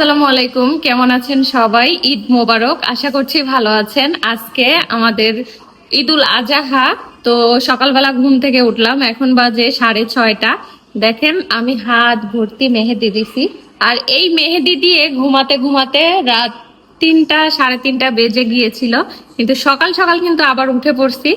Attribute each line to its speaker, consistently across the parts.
Speaker 1: আসসালামু আলাইকুম, কেমন আছেন সবাই? ঈদ মোবারক, আশা করছি ভালো আছেন। আজকে আমাদের ঈদুল আজাহা, তো সকালবেলা ঘুম থেকে উঠলাম, এখন বাজে সাড়ে ছয়টা। দেখেন, আমি হাত ভর্তি মেহেদি দিছি। আর এই মেহেদি দিয়ে ঘুমাতে ঘুমাতে রাত তিনটা, সাড়ে তিনটা বেজে গিয়েছিল। কিন্তু সকাল সকাল কিন্তু আবার উঠে পড়ছি।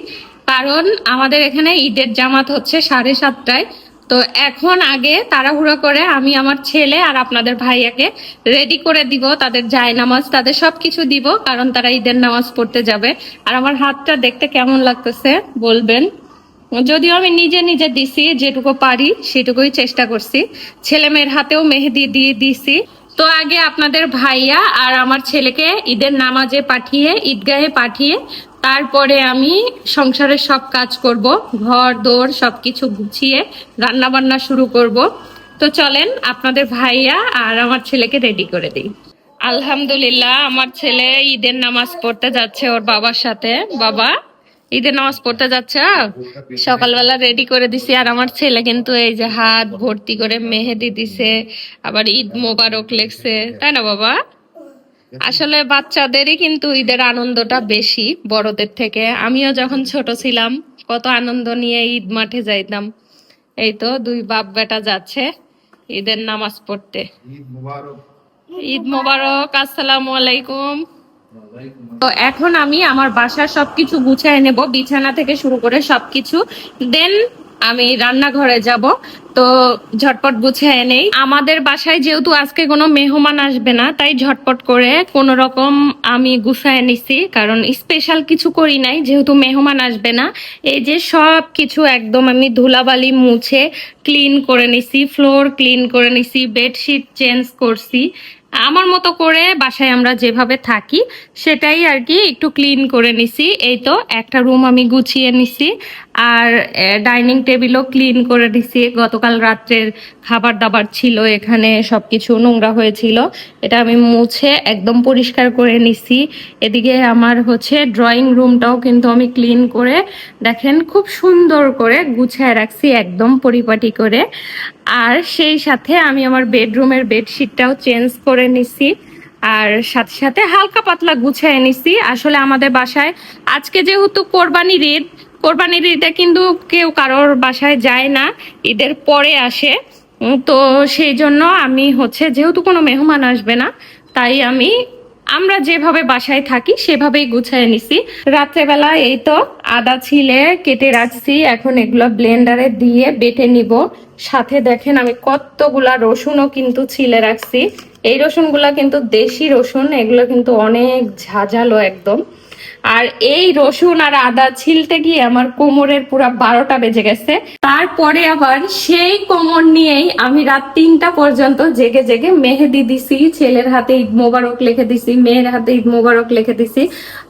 Speaker 1: কারণ আমাদের এখানে ঈদের জামাত হচ্ছে সাড়ে সাতটায়। তো এখন আগে তাড়াহুড়ো করে আমি আমার ছেলে আর আপনাদের ভাইয়াকে রেডি করে দিব, তাদের জায় নামাজ, তাদের সবকিছু দিব, কারণ তারা ঈদের নামাজ পড়তে যাবে। আর আমার হাতটা দেখতে কেমন লাগতেছে বলবেন? যদিও আমি নিজে নিজে দিছি, যেটুকু পারি সেটুকুই চেষ্টা করছি। ছেলে মেয়ের হাতেও মেহেদি দিয়ে দিছি। তো আগে আপনাদের ভাইয়া আর আমার ছেলেকে ঈদের নামাজে পাঠিয়ে, ঈদগাহে পাঠিয়ে তারপরে আমি সংসারের সব কাজ করব, ঘর দৌড় সবকিছু গুছিয়ে রান্না বান্না শুরু করব। তো চলেন, আপনাদের ভাইয়া আর আমার ছেলেকে রেডি করে দিই। আলহামদুলিল্লাহ, আমার ছেলে ঈদের নামাজ পড়তে যাচ্ছে ওর বাবার সাথে। বাবা, ঈদের নামাজ পড়তে যাচ্ছে সকালবেলা রেডি করে দিছি। আর আমার ছেলে কিন্তু এই যে হাত ভর্তি করে মেহেদি দিছে, আবার ঈদ মোবারক লেখছে। তাই না, বাবা? আসলে বাচ্চাদেরই কিন্তু ঈদের আনন্দটা বেশি বড়দের থেকে। আমিও যখন ছোট ছিলাম কত আনন্দ নিয়ে ঈদ মাঠে যাইতাম। এই তো দুই বাপ বেটা যাচ্ছে ঈদের নামাজ পড়তে।
Speaker 2: ঈদ মুবারক।
Speaker 1: ঈদ মোবারক আসসালামু আলাইকুম। তো এখন আমি আমার বাসার সবকিছু গুছায় নেব বিছানা থেকে শুরু করে সবকিছু। দেন আমি রান্নাঘরে যাব, তো ঝটপট গুছিয়ে নেই। আমাদের বাসায় যেহেতু আজকে কোনো মেহমান আসবে না, তাই ঝটপট করে কোন রকম আমি গুছায় নিছি, কারণ স্পেশাল কিছু করি নাই, যেহেতু মেহমান আসবে না। এই যে সব কিছু একদম আমি ধুলাবালি মুছে ক্লিন করে নিছি ফ্লোর ক্লিন করে নিছি বেডশিট চেঞ্জ করছি। আমার মতো করে বাসায় আমরা যেভাবে থাকি, সেটাই আর কি একটু ক্লিন করে নিছি। এই তো, একটা রুম আমি গুছিয়ে নিছি। আর ডাইনিং টেবিলও ক্লিন করে নিছি গতকাল রাত্রের খাবার দাবার ছিল, এখানে সবকিছু নোংরা হয়েছিল। এটা আমি মুছে একদম পরিষ্কার করে নিছি। এদিকে আমার হচ্ছে ড্রয়িং রুমটাও কিন্তু আমি ক্লিন করে, দেখেন খুব সুন্দর করে গুছায় রাখছি একদম পরিপাটি করে। আর সেই সাথে আমি আমার বেডরুমের বেডশিটটাও চেঞ্জ করে নিছি। আর সাথে সাথে হালকা পাতলা গুছিয়ে নিছি। আসলে আমাদের বাসায় আজকে যেহেতু কোরবানির ঈদ কোরবানির ঈদে কিন্তু কেউ কারোর বাসায় যায় না, ঈদের পরে আসে। তো সেই জন্য আমি হচ্ছে যেহেতু কোনো মেহমান আসবে না, তাই আমি, আমরা যেভাবে বাসায় থাকি সেভাবেই গুছিয়ে নিছি। রাত্রেবেলা এই তো আদা ছিলে কেটে রাখছি, এখন এগুলো ব্লেন্ডারে দিয়ে বেটে নিব। সাথে দেখেন আমি কতগুলা রসুনও কিন্তু ছিলে রাখছি। এই রসুনগুলা কিন্তু দেশি রসুন, এগুলো কিন্তু অনেক ঝাঁঝালো একদম। আর এই রসুন আর আদা ছিলতে গিয়ে আমার কোমরের পুরো বারোটা বেজে গেছে। তারপরে আবার সেই কোমর নিয়েই আমি রাত তিনটা পর্যন্ত জেগে জেগে মেহেদি দিছি, ছেলের হাতে ঈদ মোবারক লিখে দিছি, মেয়ের হাতে ঈদ মোবারক লিখে দিছি।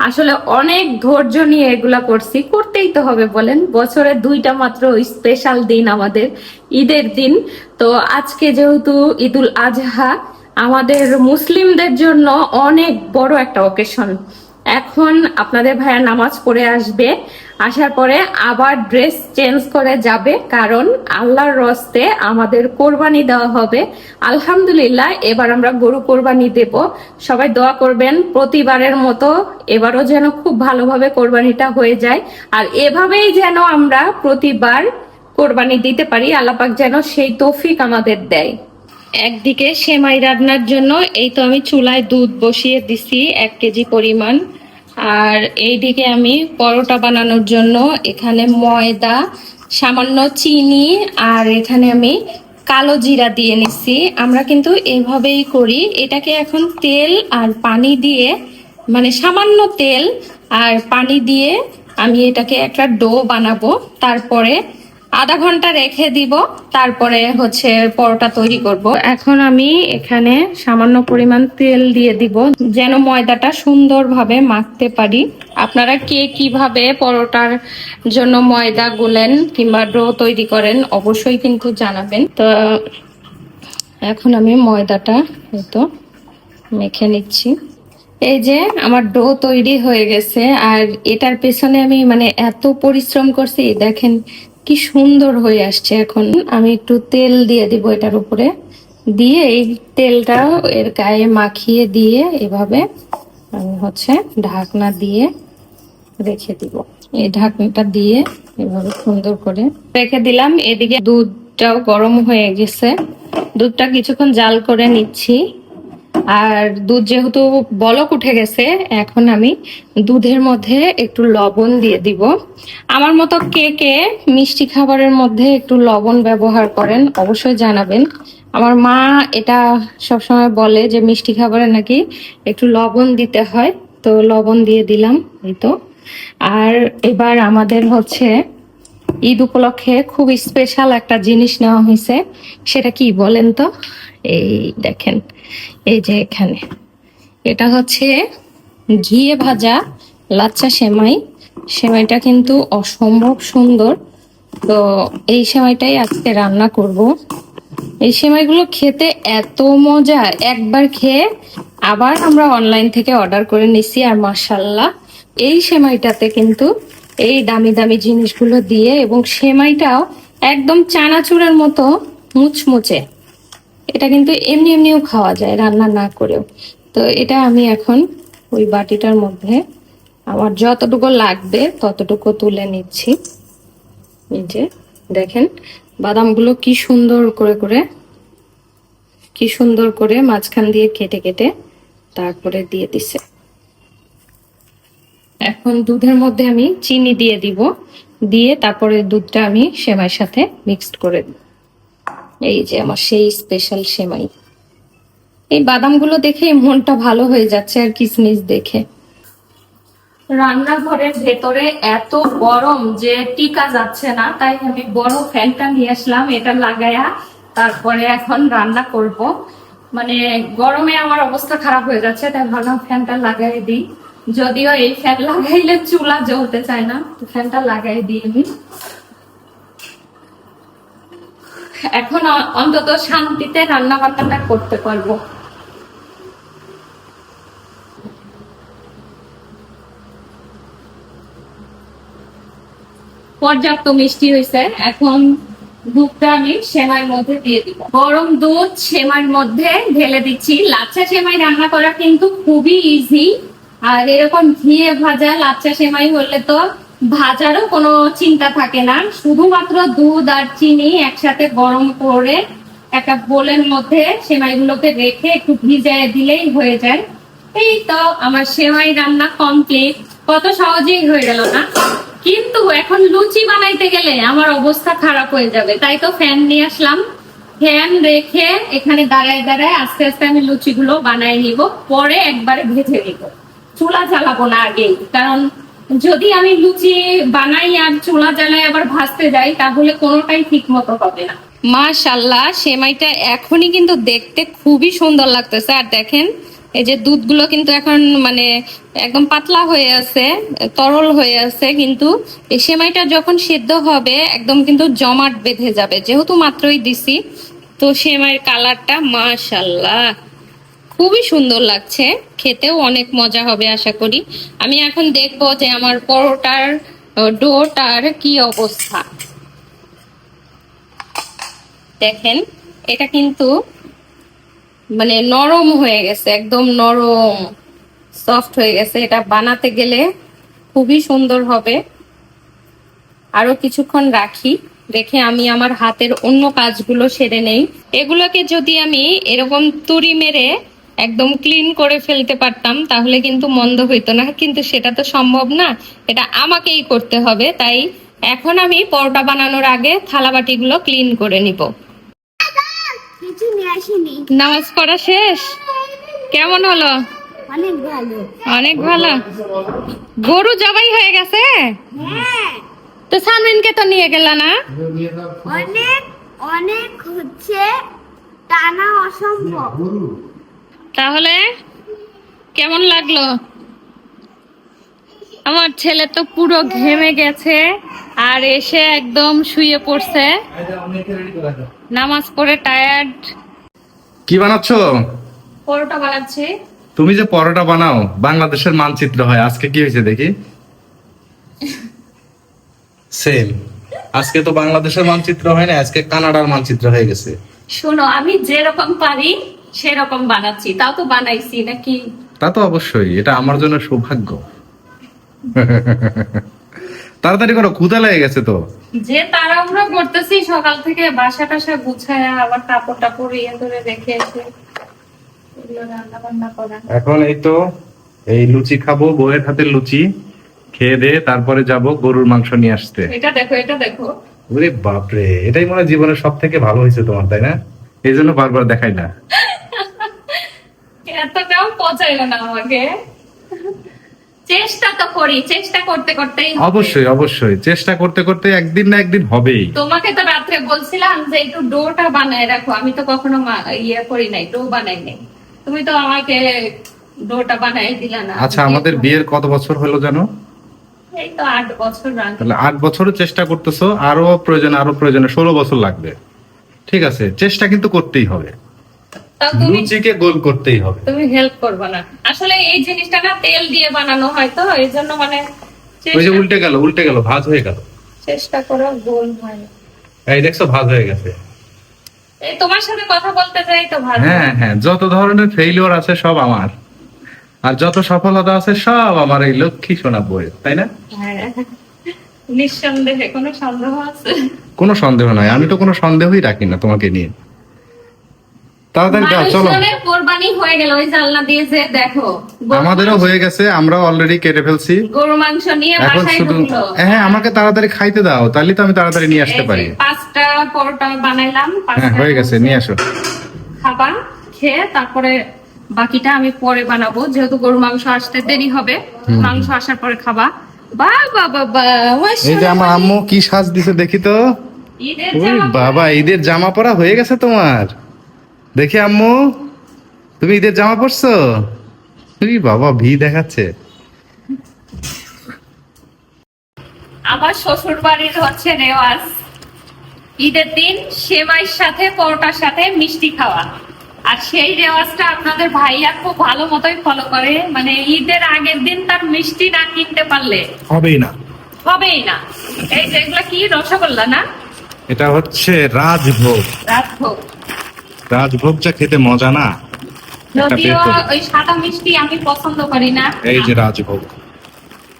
Speaker 1: আসলে অনেক ধৈর্য নিয়ে এগুলা করছি, করতেই তো হবে বলেন। বছরে দুইটা মাত্র স্পেশাল দিন আমাদের, ঈদের দিন। তো আজকে যেহেতু ঈদুল আজহা, আমাদের মুসলিমদের জন্য অনেক বড় একটা অকেশন এখন আপনাদের ভাইয়া নামাজ পড়ে আসবে। আসার পরে আবার ড্রেস চেঞ্জ করে যাবে, কারণ আল্লাহর রস্তে আমাদের কোরবানি দেওয়া হবে। আলহামদুলিল্লাহ, এবার আমরা গরু কোরবানি দেব। সবাই দোয়া করবেন, প্রতিবারের মতো এবারও যেন খুব ভালোভাবে কোরবানিটা হয়ে যায়। আর এভাবেই যেন আমরা প্রতিবার কোরবানি দিতে পারি, আল্লাপাক যেন সেই তৌফিক আমাদের দেয়। একদিকে সেমাই রান্নার জন্য, এই তো আমি চুলায় দুধ বসিয়ে দিছি, এক কেজি পরিমাণ। আর এইদিকে আমি পরোটা বানানোর জন্য এখানে ময়দা, সামান্য চিনি আর এখানে আমি কালো জিরা দিয়ে নিচ্ছি আমরা কিন্তু এভাবেই করি। এটাকে এখন তেল আর পানি দিয়ে মানে সামান্য তেল আর পানি দিয়ে আমি এটাকে একটা ডো বানাবো। তারপরে আধা ঘণ্টা রেখে দিব, তারপরে হচ্ছে পরোটা তৈরি করব। এখন আমি এখানে সামান্য পরিমাণ তেল দিয়ে দিব, যেন ময়দাটা সুন্দরভাবে মাখতে পারি। আপনারা কে কীভাবে পরোটার জন্য ময়দা গুলেন কিংবা ডো তৈরি করেন, অবশ্যই কিন্তু জানাবেন। তো এখন আমি ময়দাটা হয়তো মেখে নিচ্ছি। এই যে আমার ডো তৈরি হয়ে গেছে, আর এটার পেছনে আমি মানে এত পরিশ্রম করছি, দেখেন কি সুন্দর হয়ে আসছে এখন। আমি একটু তেল দিয়ে দিব এটার উপরে। দিয়ে এই তেলটা এর গায়ে মাখিয়ে দিয়ে এভাবে আমি হচ্ছে ঢাকনা দিয়ে রেখে দিব। এই ঢাকনাটা দিয়ে এভাবে সুন্দর করে রেখে দিলাম। এদিকে দুধটাও গরম হয়ে গেছে। দুধটা কিছুক্ষণ জাল করে নিচ্ছি। আর দুধ যেহেতু বলক উঠে গেছে, এখন আমি দুধের মধ্যে একটু লবণ দিয়ে দিব। আমার মতো কে কে মিষ্টি খাবারের মধ্যে একটু লবণ ব্যবহার করেন, অবশ্যই জানাবেন। আমার মা এটা সবসময় বলে যে, মিষ্টি খাবারে নাকি একটু লবণ দিতে হয়। তো লবণ দিয়ে দিলাম, এই তো। আর এবার আমাদের হচ্ছে ঈদ উপলক্ষে খুব স্পেশাল একটা জিনিস নেওয়া হয়েছে। সেটা কি বলেন তো? এই দেখেন। এই যে এখানে। এটা হচ্ছে ঘিয়ে ভাজা লাচ্চা সেমাই। সেমাইটা কিন্তু অসম্ভব সুন্দর। তো এই সেমাইটাই আজকে রান্না করব। এই সেমাইগুলো খেতে এত মজা। একবার খেয়ে আবার আমরা অনলাইন থেকে অর্ডার করে নিছি আর মার্শাল্লাহ এই সেমাইটাতে কিন্তু এই দামি দামি জিনিসগুলো দিয়ে এবং সেমাইটাও একদম চানাচুরের মতো মুচমুচে। এটা কিন্তু এমনি এমনিও খাওয়া যায়, রান্না না করেও। তো এটা আমি এখন ওই বাটিটার মধ্যে আমার যতটুকু লাগবে ততটুকু তুলে নিচ্ছি। এই যে, দেখেন বাদামগুলো কি সুন্দর করে করে, কি সুন্দর করে মাঝখান দিয়ে কেটে কেটে তারপরে দিয়ে দিছে। এখন দুধের মধ্যে আমি চিনি দিয়ে দিব, দিয়ে তারপরে দুধটা আমি সেমাইয়ের সাথে মিক্সড করে দিব এই যে আমার সেই স্পেশাল সেমাই। এই বাদামগুলো দেখে মনটা ভালো হয়ে যাচ্ছে আর কিসমিস দেখে। রান্নাঘরের ভেতরে এত গরম যে টিকা যাচ্ছে না, তাই আমি বড় ফ্যানটা নিয়ে আসলাম, এটা লাগায়া তারপরে এখন রান্না করব। মানে গরমে আমার অবস্থা খারাপ হয়ে যাচ্ছে, তাই ভাবলাম ফ্যানটা লাগাই দিই। যদিও এই ফ্যান লাগাইলে চুলা জ্বলতে চায় না, তো ফ্যানটা লাগাই দিই আমি। এখন অন্তত শান্তিতে রান্না বান্নাটা করতে পারব। পর্যাপ্ত মিষ্টি হয়েছে। এখন দুধটা আমি সেমাইয়ের মধ্যে দিয়ে দিব। গরম দুধ সেমাইয়ের মধ্যে ঢেলে দিচ্ছি। লাচ্ছা সেমাই রান্না করা কিন্তু খুবই ইজি আর এরকম ঘিয়ে ভাজা লাচ্ছা সেমাই হলে তো ভাজারও কোনো চিন্তা থাকে না। শুধুমাত্র দুধ আর চিনি একসাথে গরম করে একটা বোলের মধ্যে সেমাইগুলোকে রেখে একটু ভিজায় দিলেই হয়ে যায়। এই তো আমার সেমাই রান্না কমপ্লিট কত সহজেই হয়ে গেল না। কিন্তু এখন লুচি বানাইতে গেলে আমার অবস্থা খারাপ হয়ে যাবে। তাই তো ফ্যান নিয়ে আসলাম। ফ্যান রেখে এখানে দাঁড়ায় দাঁড়ায় আস্তে আস্তে আমি লুচিগুলো বানাই নিব। পরে একবারে ভেজে নিব। চুলা জ্বালাবো না আগেই। কারণ যদি আমি লুচি বানাই আর চুলা জ্বালায় আবার ভাজতে যাই, তাহলে কোনোটাই ঠিক মতো হবে না। মাশাল্লাহ, সেমাইটা এখনই কিন্তু দেখতে খুবই সুন্দর লাগতেছে। আর দেখেন, এই যে দুধগুলো কিন্তু এখন মানে একদম পাতলা হয়ে আছে, তরল হয়ে আছে, কিন্তু এই সেমাইটা যখন সেদ্ধ হবে, একদম কিন্তু জমাট বেঁধে যাবে। যেহেতু মাত্রই দিছি, তো সেমাইয়ের কালারটা মাশাল্লাহ। খুবই সুন্দর লাগছে। খেতেও অনেক মজা হবে আশা করি। আমি এখন দেখব যে আমার পরোটার ডোটার কি অবস্থা। দেখেন, এটা কিন্তু মানে নরম হয়ে গেছে, একদম নরম সফট হয়ে গেছে। এটা বানাতে গেলে খুবই সুন্দর হবে। আরও কিছুক্ষণ রাখি রেখে আমি আমার হাতের অন্য কাজগুলো সেরে নেই। এগুলোকে যদি আমি এরকম তুড়ি মেরে একদম ক্লিন করে ফেলতে পারতাম তাহলে কিন্তু মন্দ হইতো না। কিন্তু সেটা তো সম্ভব না এটা আমাকেই করতে হবে। তাই এখন আমি পরোটা বানানোর আগে থালাবাটিগুলো ক্লিন করে নিব।
Speaker 2: কিছু নিয়ে আসিনি
Speaker 1: নামাজ পড়া শেষ? কেমন হলো?
Speaker 2: অনেক ভালো।
Speaker 1: অনেক ভালো। গরু জবাই হয়ে গেছে?
Speaker 2: হ্যাঁ।
Speaker 1: তো সামরিনকে তো নিয়ে গেল না?
Speaker 2: অনেক অনেক হচ্ছে টানা অসম্ভব।
Speaker 1: তাহলে কেমন লাগল? আমার ছেলে তো পুরো ঘেমে গেছে আর এসে একদম শুয়ে পড়ছে। নামাজ পড়ে টায়ার্ড
Speaker 3: কি বানাচ্ছ?
Speaker 1: পরোটা বানাচ্ছি।
Speaker 3: তুমি যে পরোটা বানাও বাংলাদেশের মানচিত্র হয়। আজকে কি হয়েছে দেখি? সেম আজকে তো বাংলাদেশের মানচিত্র হয় না আজকে কানাডার মানচিত্র হয়ে গেছে।
Speaker 1: শোনো আমি যেরকম পারি সেরকম বানাচ্ছি তাও তো বানাইছি নাকি?
Speaker 3: তা তো অবশ্যই এটা আমার জন্য সৌভাগ্য। তাড়াতাড়ি করো ক্ষুদা লেগে গেছে তো।
Speaker 1: যে তাড়াহুড়ো করতেছি সকাল থেকে বাসা টাসা গুছায় আবার কাপড় টাপড় ইয়ে করে রেখে এসে
Speaker 3: এখন এই তো এই লুচি খাব বউয়ের হাতের লুচি খেয়ে দে তারপরে যাব গরুর মাংস নিয়ে আসতে।
Speaker 1: এটা দেখো এটা দেখো।
Speaker 3: ওরে বাপরে এটাই মনে হয় জীবনের সব থেকে ভালো হয়েছে তোমার তাই না? এই জন্য বারবার দেখাই না।
Speaker 1: এতটাও পচাইলো না আমাকে। চেষ্টা তো করি চেষ্টা করতে করতেই
Speaker 3: অবশ্যই অবশ্যই। চেষ্টা করতে করতে একদিন না একদিন হবেই।
Speaker 1: তোমাকে তো রাত্রে বলছিলাম যে একটু ডোটা বানায় রাখো। আমি তো কখনো ইয়ে করি নাই ডো বানাই নাই। তুমি তো আমাকে ডোটা বানাই দিলা না।
Speaker 3: আচ্ছা আমাদের বিয়ের কত বছর হলো জানো?
Speaker 1: এই তো আট বছর
Speaker 3: তাহলে আট বছরও চেষ্টা করতেছো আরও প্রয়োজন আরও প্রয়োজনে ষোলো বছর লাগবে। ঠিক আছে চেষ্টা কিন্তু করতেই হবে। লুচিকে গোল করতেই হবে।
Speaker 1: তুমি হেল্প করবে না। আসলে এই জিনিসটা না তেল দিয়ে বানানো হয় তো এই জন্য মানে
Speaker 3: ওই যে উল্টে গেল উল্টে গেল ভাজ হয়ে গেল।
Speaker 1: চেষ্টা করো গোল হয়
Speaker 3: এই দেখছ ভাজ হয়ে গেছে।
Speaker 1: এই তোমার সাথে কথা বলতে যাই তো
Speaker 3: হ্যাঁ হ্যাঁ যত ধরনের ফেইলিওর আছে সব আমার। আর যত সফলতা আছে সব আমার এই লক্ষ্মী সোনা বই তাই না?
Speaker 1: হ্যাঁ নিঃসন্দেহে কোনো সন্দেহ আছে?
Speaker 3: কোনো সন্দেহ নাই আমি তো কোনো সন্দেহই রাখি না তোমাকে নিয়ে। তাড়াতাড়ি দাও চলো।
Speaker 1: কোরবানি হয়ে গেল ওই জানলা দিয়ে যে দেখো।
Speaker 3: আমাদেরও হয়ে গেছে আমরাও অলরেডি কেটে ফেলছি।
Speaker 1: গরু মাংস নিয়ে
Speaker 3: এখন শুধু হ্যাঁ আমাকে তাড়াতাড়ি খাইতে দাও তাহলে তো আমি তাড়াতাড়ি নিয়ে আসতে পারি।
Speaker 1: পাঁচটা পরোটা বানাইলাম
Speaker 3: হ্যাঁ হয়ে গেছে নিয়ে আসো।
Speaker 1: খেয়ে তারপরে বাকিটা আমি পরে বানাবো। যেহেতু গরু মাংস আসতে দেরি হবে মাংস আসার পরে খাবা। বা বা বা বা
Speaker 3: এই যে আমার আম্মু কি সাজ দিছে দেখি তো। বাবা ঈদের জামা পরা হয়ে গেছে তোমার। দেখি আম্মু তুমি ঈদের জামা পরছো? ওই বাবা ভি দেখাচ্ছে।
Speaker 1: আমার শ্বশুর বাড়ির হচ্ছে রেওয়াজ। ঈদের দিন সেমাইয়ের সাথে পরোটার সাথে মিষ্টি খাওয়া। আর সেই রেওয়াজটা আপনাদের ভাইয়া খুব ভালো মতোই ফলো করে। মানে ঈদের আগের দিন তার মিষ্টি না কিনতে পারলে।
Speaker 3: হবেই না।
Speaker 1: হবেই না। এই যেগুলা কি? রসগোল্লা না?
Speaker 3: এটা হচ্ছে রাজভোগ।
Speaker 1: রাজভোগ।
Speaker 3: রাজভোগটা খেতে মজা না?
Speaker 1: যদিও ওই সাদা মিষ্টি আমি পছন্দ করি না।
Speaker 3: এই যে রাজভোগ।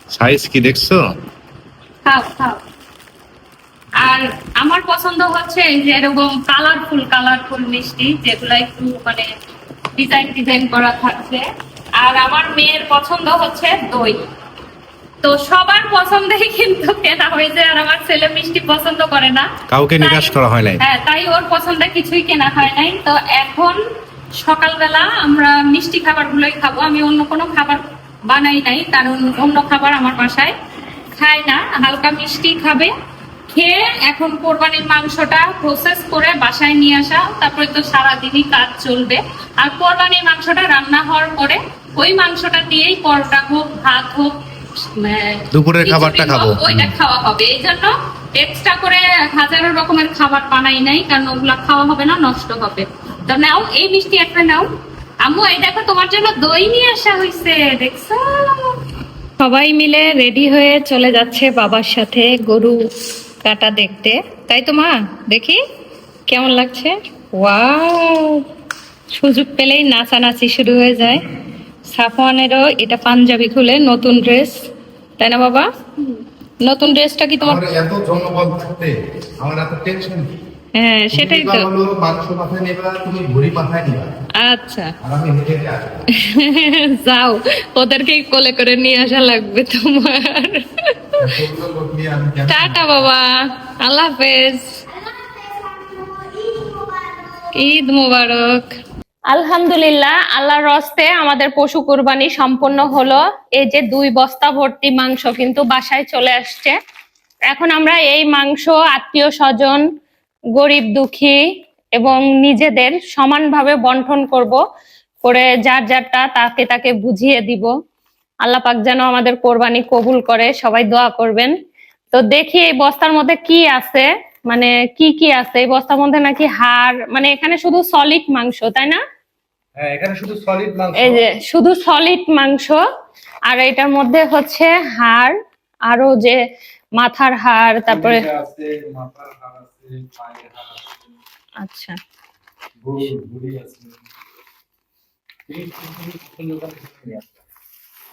Speaker 3: সাইজ কি দেখছ?
Speaker 1: খাও খাও। আর আমার পছন্দ হচ্ছে যে এরকম কালারফুল কালারফুল মিষ্টি যেগুলো একটু মানে ডিজাইন ডিজাইন করা থাকছে। আর আমার মেয়ের পছন্দ হচ্ছে দই। তো সবার পছন্দেই কিন্তু কেনা হয়েছে আর আমার ছেলে মিষ্টি পছন্দ করে না।
Speaker 3: কাউকে নিরাশ করা হয় নাই।
Speaker 1: হ্যাঁ তাই ওর পছন্দে কিছুই কেনা হয় নাই। তো এখন সকালবেলা আমরা মিষ্টি খাবার গুলোই খাব। আমি অন্য কোনো খাবার বানাই নাই কারণ অন্য খাবার আমার বাসায় খায় না। হালকা মিষ্টি খাবে। খেয়ে এখন কোরবানির মাংসটা প্রসেস করে বাসায় নিয়ে আসা। তারপরে তো সারাদিনই কাজ চলবে। আর কোরবানির মাংসটা রান্না হওয়ার পরে ওই মাংসটা দিয়েই পরোটা হোক ভাত হোক
Speaker 3: দুপুরের খাবারটা খাব।
Speaker 1: ওইটা খাওয়া হবে। এই জন্য এক্সট্রা করে হাজারো রকমের খাবার বানাই নাই কারণ ওগুলা খাওয়া হবে না নষ্ট হবে। তো নাও এই মিষ্টি একটা নাও। আম্মু এই দেখো তোমার জন্য দই নিয়ে আসা হয়েছে দেখছ? সবাই মিলে রেডি হয়ে চলে যাচ্ছে বাবার সাথে গরু কাটা দেখতে। তাই তো মা? দেখি কেমন লাগছে? ওয়াও! সুযোগ পেলেই নাচানাচি শুরু হয়ে যায়। সাফওয়ানেরও এটা পাঞ্জাবি খুলে নতুন ড্রেস তাই না বাবা? নতুন ড্রেসটা কি তোমার
Speaker 3: এত জনবল থাকতে আমার এত টেনশন
Speaker 1: হ্যাঁ সেটাই তো।
Speaker 3: মাংস মাথায় নেবা তুমি ভুড়ি মাথায় নিবা।
Speaker 1: আচ্ছা।
Speaker 3: আর আমি হেঁটে হেঁটে
Speaker 1: যাও ওদেরকেই কোলে করে নিয়ে আসা লাগবে তোমার। টাটা বাবা আল্লাহ হাফেজ। ঈদ মুবারক। আলহামদুলিল্লাহ, আল্লাহর রস্তে আমাদের পশু কুরবানি সম্পন্ন হলো। এই যে দুই বস্তা ভর্তি মাংস কিন্তু বাসায় চলে আসছে। এখন আমরা এই মাংস আত্মীয় স্বজন, গরিব দুঃখী এবং নিজেদের সমানভাবে বন্টন করব করে যার যারটা তাকে তাকে বুঝিয়ে দিব। আল্লাহ পাক যেন আমাদের কোরবানি কবুল করে, সবাই দোয়া করবেন। তো দেখি এই বস্তার মধ্যে কি আছে। মানে কি কি আছে? এই বস্তার মধ্যে নাকি হাড় মানে এখানে শুধু সলিড মাংস তাই না?
Speaker 3: হ্যাঁ এখানে শুধু সলিড মাংস।
Speaker 1: এই যে শুধু সলিড মাংস আর এটার মধ্যে হচ্ছে হাড় আরও যে মাথার হাড় তারপরে
Speaker 3: আচ্ছা। আছে পায়ের হাড় আছে
Speaker 1: আচ্ছা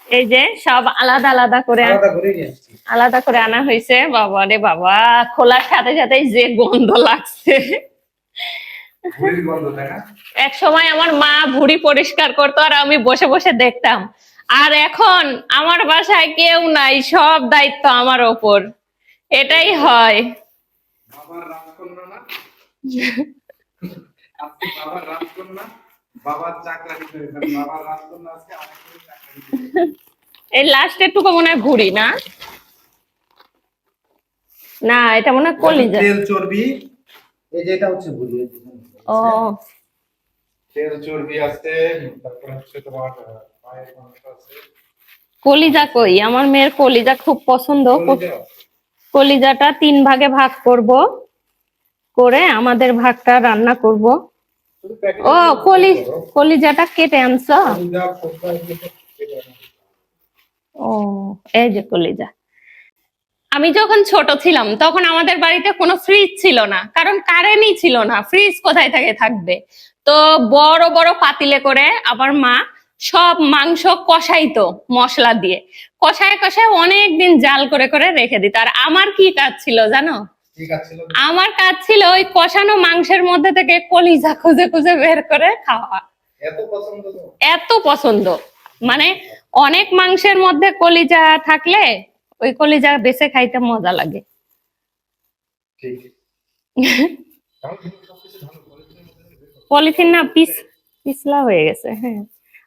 Speaker 1: এই যে সব আলাদা আলাদা করে আলাদা করে আনা হয়েছে। বাবা রে বাবা খোলার সাথে সাথে যে গন্ধ লাগছে। এক সময় আমার মা ভুড়ি পরিষ্কার করতো আর আমি বসে বসে দেখতাম। আর এখন আমার বাসায় কেউ নাই সব দায়িত্ব আমার ওপর। এটাই হয়।
Speaker 3: বাবার রাজকন্যা বাবার চাকরি বাবার রাজকন্যা আজকে
Speaker 1: এই লাস্টের টুকু মনে হয় ভুড়ি না? না এটা মনে হয় কলিজা।
Speaker 3: তেল চর্বি
Speaker 4: এই যে এটা হচ্ছে এখানে।
Speaker 1: ও।
Speaker 3: তেল চর্বি আছে তারপর হচ্ছে তোমার পায়ের মাংস আছে।
Speaker 1: কলিজা কই? আমার মেয়ের কলিজা খুব পছন্দ। কলিজাটা তিন ভাগে ভাগ করব। করে আমাদের ভাগটা রান্না করব। ও কলি কলিজাটা কেটে আনছো? ও এই যে কলিজা। আমি যখন ছোট ছিলাম তখন আমাদের বাড়িতে কোনো ফ্রিজ ছিল না কারণ কারেন্টই ছিল না। ফ্রিজ কোথায় থেকে থাকবে? তো বড় বড় পাতিলে করে আমার মা সব মাংস কষাইতো মশলা দিয়ে। কষায় কষায় অনেক দিন জাল করে করে রেখে দিত। আর আমার কি কাজ ছিল জানো? আমার কাজ ছিল ওই কষানো মাংসের মধ্যে থেকে কলিজা খুঁজে খুঁজে বের করে খাওয়া।
Speaker 3: এত পছন্দ
Speaker 1: এত পছন্দ। মানে অনেক মাংসের মধ্যে কলিজা থাকলে ওই কলিজা বেছে খাইতে মজা লাগে। পলিথিন না পিস পিছলা হয়ে গেছে হ্যাঁ।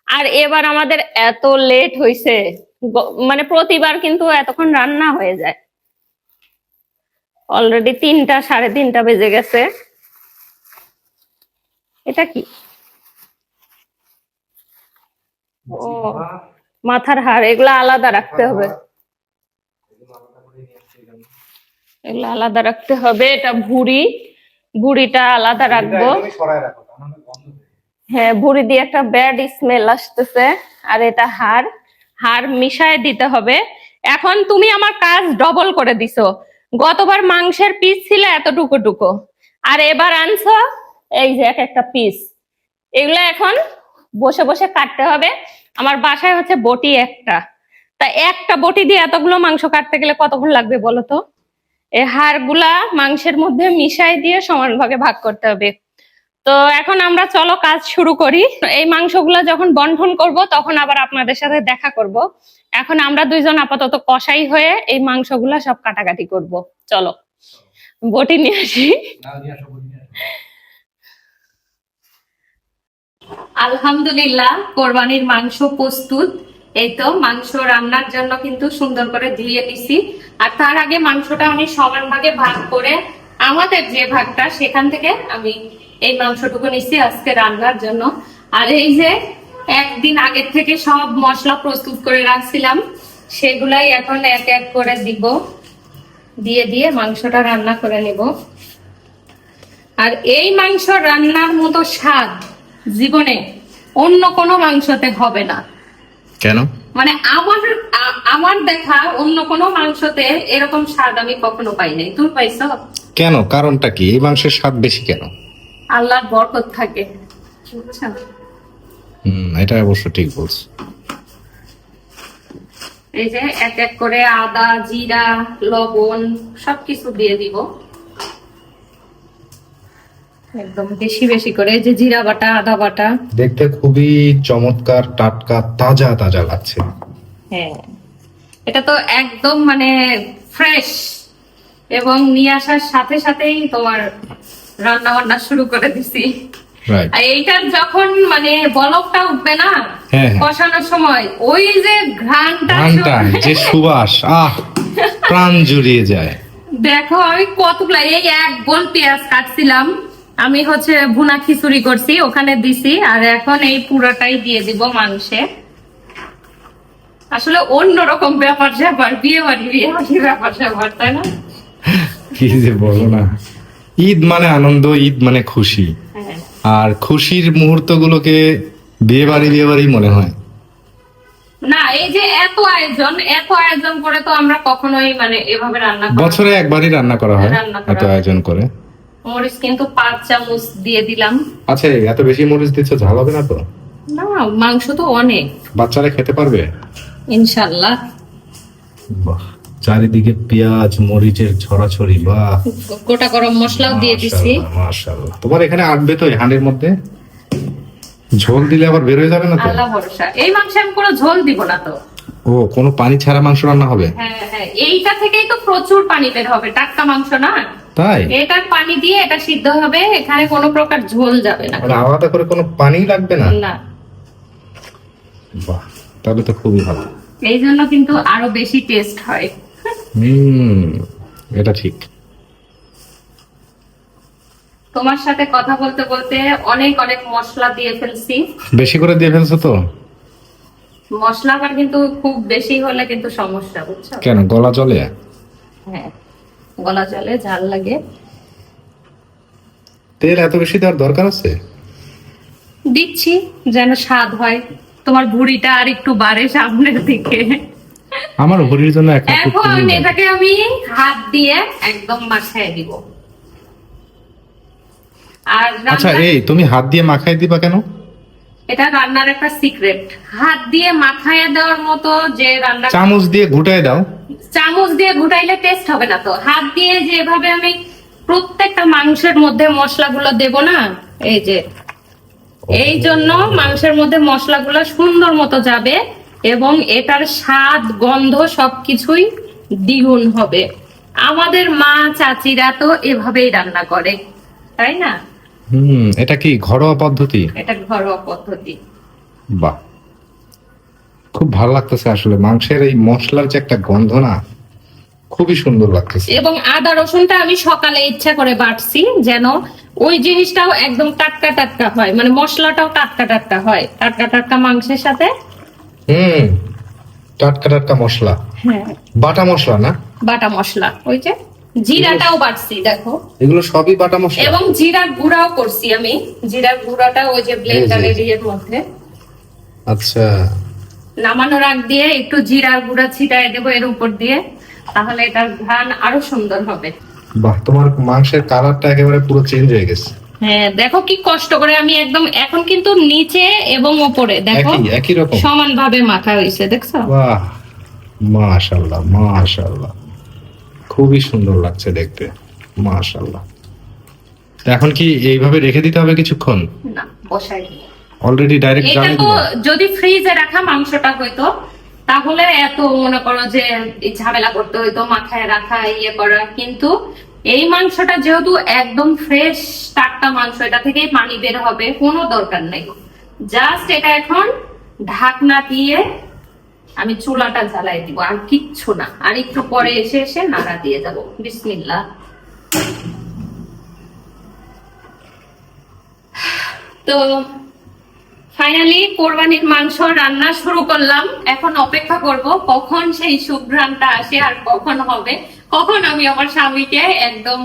Speaker 1: আর এবার আমাদের এত লেট হইছে গ- মানে প্রতিবার কিন্তু এতক্ষণ রান্না হয়ে যায়। অলরেডি তিনটা সাড়ে তিনটা বেজে গেছে। এটা কি? ও মাথার হাড় এগুলা আলাদা রাখতে হবে।
Speaker 3: এগুলো আলাদা এখানে।
Speaker 1: এগুলো আলাদা রাখতে হবে এটা ভুড়ি। ভুড়িটা আলাদা রাখব। হ্যাঁ ভুড়ি দিয়ে একটা ব্যাড স্মেল আসতেছে আর এটা হাড়। হাড় মিশায় দিতে হবে। এখন তুমি আমার কাজ ডবল করে দিছো। গতবার মাংসের পিস ছিল এতটুকু টুকু আর এবার আনছো এই যে এক একটা পিস এগুলো এখন বসে বসে কাটতে হবে। আমার বাসায় হচ্ছে বটি একটা। তা একটা বটি দিয়ে এতগুলো মাংস কাটতে গেলে কতক্ষণ লাগবে বলো তো? এই হাড়গুলা মাংসের মধ্যে মিশাই দিয়ে সমান ভাগে ভাগ করতে হবে। তো এখন আমরা চলো কাজ শুরু করি। এই মাংসগুলো যখন বন্টন করব, তখন আবার আপনাদের সাথে দেখা করব। এখন আমরা দুইজন আপাতত কষাই হয়ে এই মাংসগুলা সব কাটাকাটি করব। চলো বটি নিয়ে আসি
Speaker 3: না, নিয়ে আসো, বলি নিয়ে আসো।
Speaker 1: আলহামদুলিল্লাহ, কোরবানির মাংস প্রস্তুত। এই তো, মাংস রান্নার জন্য কিন্তু সুন্দর করে ধুয়ে নিছি আর তার আগে মাংসটা আমি সমান ভাগে ভাগ করে আমাদের যে ভাগটা, সেখান থেকে আমি এই মাংসটুকু নিছি আজকে রান্নার জন্য। আর এই যে একদিন আগের থেকে সব মশলা প্রস্তুত করে রাখছিলাম, সেগুলাই এখন এক এক করে দিব। দিয়ে দিয়ে মাংসটা রান্না করে নেব। আর এই মাংস রান্নার মতো স্বাদ জীবনে অন্য কোনো মাংসতে হবে না।
Speaker 3: কেন?
Speaker 1: মানে আমার আমার দেখা অন্য কোনো মাংসতে এরকম স্বাদ আমি কখনো পাই নাই। তুমি পাইছো?
Speaker 3: কেন? কারণটা কি? এই মাংসের স্বাদ বেশি কেন?
Speaker 1: আল্লাহর বরকত থাকে। বুঝছ?
Speaker 3: হুম এটা অবশ্য ঠিক বলছো।
Speaker 1: এই যে এক এক করে আদা জিরা লবণ সবকিছু দিয়ে দিব। একদম বেশি বেশি করে। যে জিরা বাটা আদা বাটা।
Speaker 3: দেখতে খুবই চমৎকার টাটকা তাজা তাজা লাগছে।
Speaker 1: হ্যাঁ। এটা তো একদম মানে ফ্রেশ এবং নিয়ে আসার সাথে সাথেই তোমার রান্না বান্না শুরু করে দিছি। আর এইটার যখন মানে বলকটা উঠবে না
Speaker 3: হ্যাঁ, হ্যাঁ।
Speaker 1: কষানোর সময় ওই যে ঘ্রাণটা
Speaker 3: যে সুবাস আহ প্রাণ জুড়িয়ে যায়।
Speaker 1: দেখো আমি কতগুলা এই এক গোল পেঁয়াজ কাটছিলাম। আমি হচ্ছে ভুনা খিচুড়ি করছি ওখানে দিছি আর এখন এই পুরোটাই দিয়ে দিব মাংসে। আসলে অন্যরকম ব্যাপার স্যাপার বিয়ে বাড়ি বিয়ে বাড়ি ব্যাপার স্যাপার তাই না?
Speaker 3: কি যে বলো না। ঈদ মানে আনন্দ ঈদ মানে খুশি।
Speaker 1: হ্যাঁ।
Speaker 3: আর খুশির মুহূর্তগুলোকে বিয়ে বাড়ি বিয়ে বাড়ি মনে হয়।
Speaker 1: না এই যে এত আয়োজন এত আয়োজন করে তো আমরা কখনোই মানে এভাবে রান্না
Speaker 3: বছরে একবারই রান্না করা হয় এত আয়োজন করে।
Speaker 1: মরিচ কিন্তু পাঁচ চামচ দিয়ে দিলাম।
Speaker 3: আচ্ছা এত বেশি মরিচ দিচ্ছ ঝাল হবে না তো?
Speaker 1: না মাংস তো অনেক।
Speaker 3: বাচ্চারা খেতে পারবে?
Speaker 1: ইনশাল্লাহ।
Speaker 3: বাহ চারিদিকে পেঁয়াজ মরিচের ছড়াছড়ি বাহ।
Speaker 1: গোটা গরম মশলাও দিয়ে দিছি।
Speaker 3: মাশাআল্লাহ। তোমার এখানে আটবে তো হাঁড়ির মধ্যে? ঝোল দিলে আবার বের হয়ে যাবে না তো?
Speaker 1: আল্লাহ ভরসা। এই মাংসে আমি কোনো ঝোল দিব না তো।
Speaker 3: ও কোনো পানি ছাড়া মাংস রান্না হবে?
Speaker 1: হ্যাঁ হ্যাঁ এইটা থেকেই তো প্রচুর পানি বের হবে টাটকা মাংস না?
Speaker 3: তাই?
Speaker 1: এটার পানি দিয়ে এটা সিদ্ধ হবে এখানে কোনো প্রকার ঝোল যাবে না।
Speaker 3: মানে আলাদা করে কোনো পানি লাগবে না?
Speaker 1: না।
Speaker 3: বাহ তাহলে তো খুবই ভালো।
Speaker 1: এই জন্য কিন্তু আরও বেশি টেস্ট হয়।
Speaker 3: হুম এটা ঠিক।
Speaker 1: তোমার সাথে কথা বলতে বলতে অনেক অনেক মশলা দিয়ে ফেলছি।
Speaker 3: বেশি করে দিয়ে ফেলছো তো?
Speaker 1: মশলা আবার কিন্তু খুব বেশি হলে কিন্তু সমস্যা বুঝছ?
Speaker 3: কেন গলা জলে?
Speaker 1: হ্যাঁ গলা জলে ঝাল লাগে।
Speaker 3: তেল এত বেশি দেওয়ার দরকার আছে?
Speaker 1: দিচ্ছি যেন স্বাদ হয়। তোমার ভুড়িটা আর একটু বাড়ে সামনের দিকে।
Speaker 3: আমার হরির জন্য
Speaker 1: এখন এটাকে আমি হাত দিয়ে একদম মাখায় দিব। আর
Speaker 3: আচ্ছা এই তুমি হাত দিয়ে মাখাই দিবা কেন?
Speaker 1: এটা রান্নার একটা সিক্রেট হাত দিয়ে মাখায় দেওয়ার মতো যে রান্না
Speaker 3: চামচ দিয়ে ঘুটাই দাও।
Speaker 1: চামচ দিয়ে ঘুটাইলে টেস্ট হবে না তো। হাত দিয়ে যেভাবে আমি প্রত্যেকটা মাংসের মধ্যে মশলাগুলো দেব না এই যে। এই জন্য মাংসের মধ্যে মশলাগুলো সুন্দর মতো যাবে এবং এটার স্বাদ গন্ধ সবকিছুই দ্বিগুণ হবে। আমাদের মা চাচিরা তো এভাবেই রান্না করে তাই না?
Speaker 3: হুম এটা কি ঘরোয়া পদ্ধতি?
Speaker 1: এটা ঘরোয়া পদ্ধতি।
Speaker 3: বাহ। খুব ভালো লাগতেছে আসলে মাংসের এই মশলার যে একটা গন্ধ না খুবই সুন্দর লাগতেছে।
Speaker 1: এবং আদা রসুনটা আমি সকালে ইচ্ছা করে বাটছি যেন ওই জিনিসটাও একদম টাটকা টাটকা হয় মানে মশলাটাও টাটকা টাটকা হয় টাটকা টাটকা মাংসের সাথে।
Speaker 3: হুম টাটকা টাটকা মশলা।
Speaker 1: হ্যাঁ।
Speaker 3: বাটা মশলা না?
Speaker 1: বাটা মশলা ওই যে জিরাটাও বাটছি দেখো।
Speaker 3: এগুলো সবই বাটা মশলা?
Speaker 1: এবং জিরার গুঁড়াও করছি আমি। জিরার গুঁড়াটা ওই যে ব্লেন্ডারের ইয়ের মধ্যে।
Speaker 3: আচ্ছা।
Speaker 1: নামানোর আগ দিয়ে একটু জিরার গুঁড়া ছিটাই দেবো এর উপর দিয়ে তাহলে এটার ঘ্রাণ আরও সুন্দর হবে।
Speaker 3: বাহ তোমার মাংসের কালারটা একেবারে পুরো চেঞ্জ হয়ে গেছে।
Speaker 1: হ্যাঁ দেখো কি কষ্ট করে আমি একদম এখন কিন্তু নিচে এবং উপরে দেখো।
Speaker 3: একই রকম।
Speaker 1: সমান ভাবে মাখা হয়েছে দেখছ?
Speaker 3: বাহ মাশাল্লাহ মাশাল্লাহ খুবই সুন্দর লাগছে দেখতে। মাশাল্লাহ এখন কি এইভাবে রেখে দিতে হবে কিছুক্ষণ?
Speaker 1: না বসাই
Speaker 3: অলরেডি ডাইরেক্ট
Speaker 1: তো যদি ফ্রিজে রাখা মাংসটা হইতো তাহলে এত মনে করো যে ঝামেলা করতে হইতো মাথায় রাখা ইয়ে করা। কিন্তু এই মাংসটা যেহেতু একদম ফ্রেশ টাটকা মাংস এটা থেকেই পানি বের হবে কোনো দরকার নেই। জাস্ট এটা এখন ঢাকনা দিয়ে আমি চুলাটা জ্বালাই দিব, আর কিচ্ছু না। আর একটু পরে এসে এসে নাড়া দিয়ে যাব বিসমিল্লা তো ফাইনালি কোরবানির মাংস রান্না শুরু করলাম। এখন অপেক্ষা করব কখন সেই সুঘ্রাণটা আসে আর কখন হবে। কখন আমি আমার স্বামীকে একদম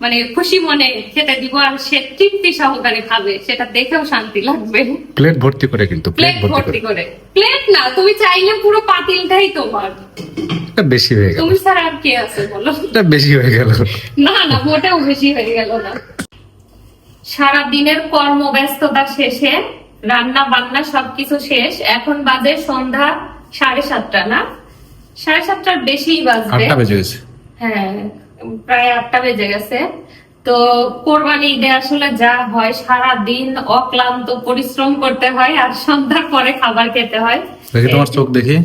Speaker 1: মানে খুশি মনে খেতে দিব আর সে তৃপ্তি সহকারে খাবে সেটা দেখেও শান্তি লাগবে।
Speaker 3: প্লেট ভর্তি করে কিন্তু
Speaker 1: প্লেট ভর্তি করে। প্লেট না তুমি চাইলে পুরো পাতিলটাই তোমার।
Speaker 3: এটা বেশি হয়ে গেল।
Speaker 1: তুমি ছাড়া আর কে আছে বলো?
Speaker 3: এটা বেশি হয়ে গেল।
Speaker 1: না না মোটেও বেশি হয়ে গেল না। সারা দিনের কর্মব্যস্ততা শেষে রান্না বান্না সবকিছু শেষ এখন বাজে সন্ধ্যা সাড়ে সাতটা না? সাড়ে সাতটার বেশি বাজবে। হ্যাঁ। প্রায় আটটা বেজে গেছে। তো কোরবানি ঈদে আসলে যা হয় সারা দিন অক্লান্ত পরিশ্রম করতে হয় আর সন্ধ্যার পরে খাবার খেতে হয়।
Speaker 3: দেখি তোমার চোখ দেখি।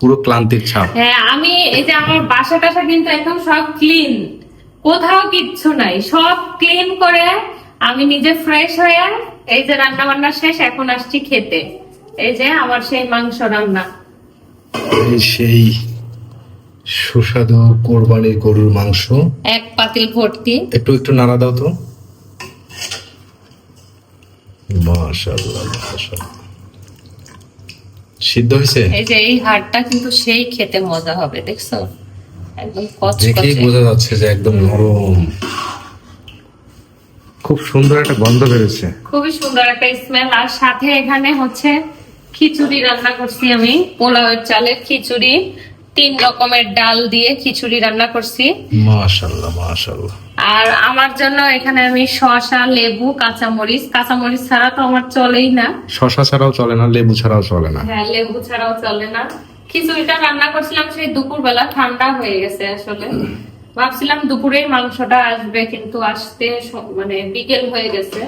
Speaker 3: পুরো ক্লান্তির ছাপ।
Speaker 1: হ্যাঁ আমি এই যে আমার বাসা টাসা কিন্তু একদম সব ক্লিন কোথাও কিচ্ছু নাই সব ক্লিন করে আমি নিজে ফ্রেশ হয়ে এই যে রান্না বান্না শেষ এখন আসছি খেতে। এই যে আমার সেই মাংস রান্না।
Speaker 3: এই সেই সুস্বাদু কোরবানির গরুর মাংস।
Speaker 1: এক পাতিল ভর্তি।
Speaker 3: একটু একটু নাড়া দাও তো। মাশাআল্লাহ মাশাআল্লাহ। সিদ্ধ হয়েছে?
Speaker 1: এই যে এই হাড়টা কিন্তু সেই খেতে মজা হবে দেখছ? একদম কচকচে।
Speaker 3: বোঝা যাচ্ছে যে একদম নরম। খুব সুন্দর একটা গন্ধ বেরোচ্ছে।
Speaker 1: খুবই সুন্দর একটা স্মেল আর সাথে এখানে হচ্ছে খিচুড়ি রান্না করছি আমি পোলাওয়ের চালের খিচুড়ি। তিন রকমের ডাল দিয়ে খিচুড়ি রান্না করছি। আর আমার জন্য এখানে আমি শসা লেবু কাঁচামরিচ। কাঁচামরিচ ছাড়া তো আমার চলেই না।
Speaker 3: শশা ছাড়াও চলে না লেবু ছাড়াও চলে না।
Speaker 1: হ্যাঁ লেবু ছাড়াও চলে না। খিচুড়িটা রান্না করছিলাম সেই দুপুর বেলা ঠান্ডা হয়ে গেছে আসলে। ভাবছিলাম দুপুরেই মাংসটা আসবে কিন্তু আসতে মানে বিকেল হয়ে গেছে।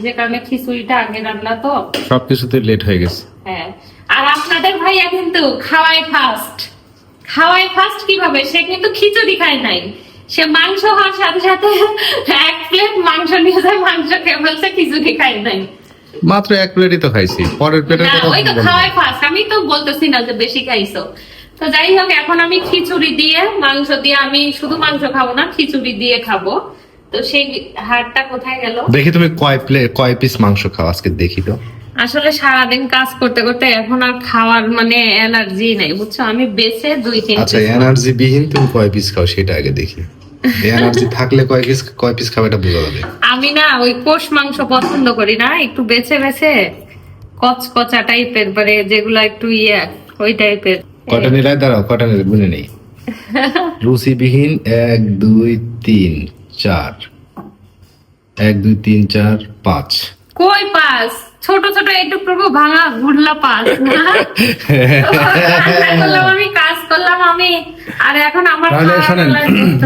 Speaker 1: যে কারণে খিচুড়িটা আগে রান্না তো।
Speaker 3: সবকিছুতে লেট হয়ে গেছে।
Speaker 1: হ্যাঁ। আর আপনাদের ভাইয়া কিন্তু খাওয়াই ফার্স্ট খাওয়াই ফার্স্ট কীভাবে সে কিন্তু খিচুড়ি খায় নাই। সে মাংস হওয়ার সাথে সাথে এক প্লেট মাংস নিয়ে যায় মাংস খেয়ে বলছে খিচুড়ি খায় নাই।
Speaker 3: মাত্র এক প্লেটই তো খাইছি। পরের প্লেটের কথা
Speaker 1: ওই তো। খাওয়াই ফার্স্ট আমি তো বলতেছি না যে বেশি খাইছো। তো যাই হোক এখন আমি খিচুড়ি দিয়ে মাংস দিয়ে আমি শুধু মাংস খাব না খিচুড়ি দিয়ে খাব। তো সেই হাড়টা কোথায় গেল?
Speaker 3: দেখি তুমি কয় প্লেট কয় পিস মাংস খাও? আজকে দেখি তো।
Speaker 1: আসলে সারাদিন কাজ করতে করতে এখন আর খাওয়ার মানে এনার্জি নেই বুঝছ? আমি বেছে দুই তিন
Speaker 3: আচ্ছা এনার্জি বিহীন তুমি কয় পিস খাও সেটা আগে দেখি। এনার্জি থাকলে কয় পিস কয় পিস খাবে এটা বোঝা যাবে।
Speaker 1: আমি না ওই কোষ মাংস পছন্দ করি না একটু বেছে বেছে কচকচা টাইপের মানে যেগুলো একটু ইয়ে ওই টাইপের
Speaker 3: কয়টা নিলাই দাঁড়াও কয়টা নিলে গুনে নেই। রুচিবিহীন এক দুই তিন চার। এক দুই তিন চার পাঁচ।
Speaker 1: কই পাস ছোট ছোট একটু প্রভু ভাঙা ঘুরলা পাস করলাম আমি কাজ করলাম আমি আর এখন আমার
Speaker 3: তাহলে শোনেন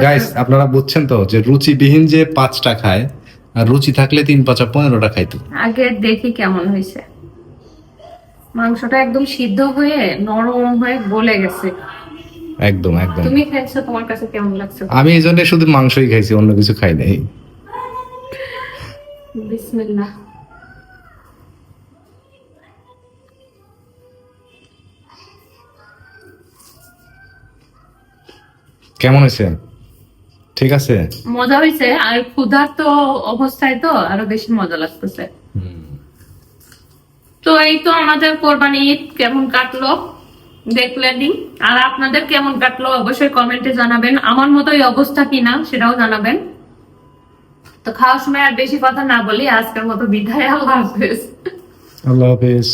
Speaker 3: গাইস আপনারা বুঝছেন তো যে রুচিবিহীন যে পাঁচটা খায় আর রুচি থাকলে তিন পাঁচা পনেরোটা খাইতো।
Speaker 1: আগে দেখি কেমন হয়েছে। মাংসটা একদম সিদ্ধ হয়ে নরম হয়ে গলে গেছে।
Speaker 3: একদম একদম।
Speaker 1: তুমি খাইছো তোমার কাছে কেমন লাগছে?
Speaker 3: আমি এই জন্য শুধু মাংসই খাইছি অন্য কিছু খাই নাই।
Speaker 1: বিসমিল্লাহ।
Speaker 3: কেমন হয়েছে? ঠিক আছে?
Speaker 1: মজা হয়েছে আর ক্ষুধার তো অবস্থায় তো আরও বেশি মজা লাগতেছে। তো এই তো আমাদের কোরবানি ঈদ কেমন কাটলো দেখলেনই আর আপনাদের কেমন কাটলো অবশ্যই কমেন্টে জানাবেন। আমার মতোই অবস্থা কিনা সেটাও জানাবেন। তো খাওয়ার সময় আর বেশি কথা না বলি আজকের মতো বিদায়। আল্লাহ হাফেজ।
Speaker 3: আল্লাহ হাফেজ।